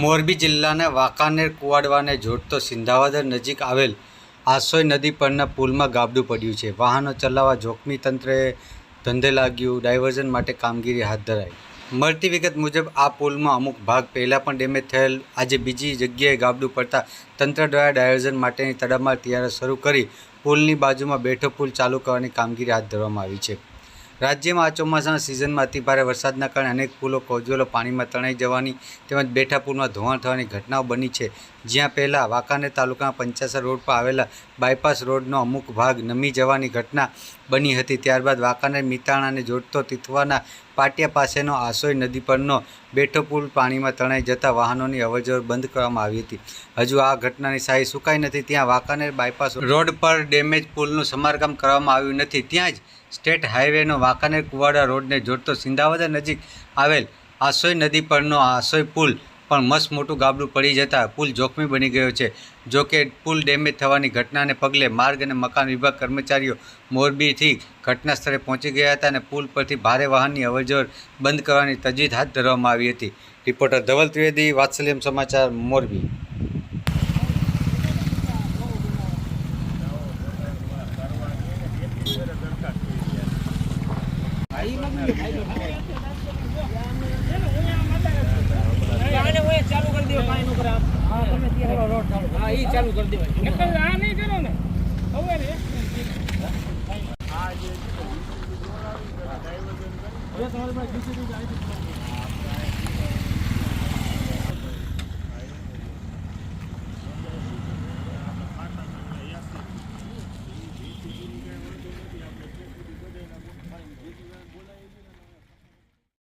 મોરબી જિલ્લાના વાંકાનેર કુવાડવાને જોડતો સિંધાવાદર નજીક આવેલ આસોઈ નદી પરના પુલમાં ગાબડું પડ્યું છે. વાહનો ચલાવવા જોખમી તંત્રએ ધંધે લાગ્યું, ડાયવર્ઝન માટે કામગીરી હાથ ધરાઈ. મળતી વિગત મુજબ, આ પુલમાં અમુક ભાગ પહેલાં પણ ડેમેજ થયેલ, આજે બીજી જગ્યાએ ગાબડું પડતા તંત્ર દ્વારા ડાયવર્ઝન માટેની તડામાર તૈયારી શરૂ કરી પુલની બાજુમાં બેઠો પુલ ચાલુ કરવાની કામગીરી હાથ ધરવામાં આવી છે. રાજ્યમાં આ ચોમાસાના સિઝનમાં અતિભારે વરસાદના કારણે અનેક પુલો કોજવેલો પાણીમાં તણાઈ જવાની તેમજ બેઠા પુલમાં ધોવાણ થવાની ઘટનાઓ બની છે. જ્યાં પહેલાં વાંકાનેર તાલુકાના પંચાસર રોડ પર આવેલા બાયપાસ રોડનો અમુક ભાગ નમી જવાની ઘટના બની હતી. ત્યારબાદ વાંકાનેર મિતાણાને જોડતો તિથવાના પાટિયા પાસેનો આસોઈ નદી પરનો બેઠો પુલ પાણીમાં તણાઈ જતા વાહનોની અવરજવર બંધ કરવામાં આવી હતી. હજુ આ ઘટનાની સાઈ સુકાઈ નથી. ત્યાં વાંકાનેર બાયપાસ રોડ પર ડેમેજ પુલનું સમારકામ કરવામાં આવ્યું નથી. ત્યાં જ સ્ટેટ હાઈવેનો વાંકાનેર કુવાડા રોડને જોડતો સિંધાવદર નજીક આવેલ આસોઈ નદી પરનો આસોઈ પુલ પણ મસ્ત મોટું ગાબડું પડી જતાં પુલ જોખમી બની ગયો છે. જો કે પુલ ડેમેજ થવાની ઘટનાને પગલે માર્ગ અને મકાન વિભાગ કર્મચારીઓ મોરબીથી ઘટના સ્થળે પહોંચી ગયા હતા અને પુલ પરથી ભારે વાહનની અવરજવર બંધ કરવાની તજવીજ હાથ ધરવામાં આવી હતી. રિપોર્ટર ધવલ ત્રિવેદી, વાત્સલ્યમ સમાચાર, મોરબી. ચાલુ કરી દેવો પાણી નું હા તમે રોડ હા એ ચાલુ કરી દેવાય. આ નહીં કરો ને હવે રે તમારી પાસે જીસીબી જાય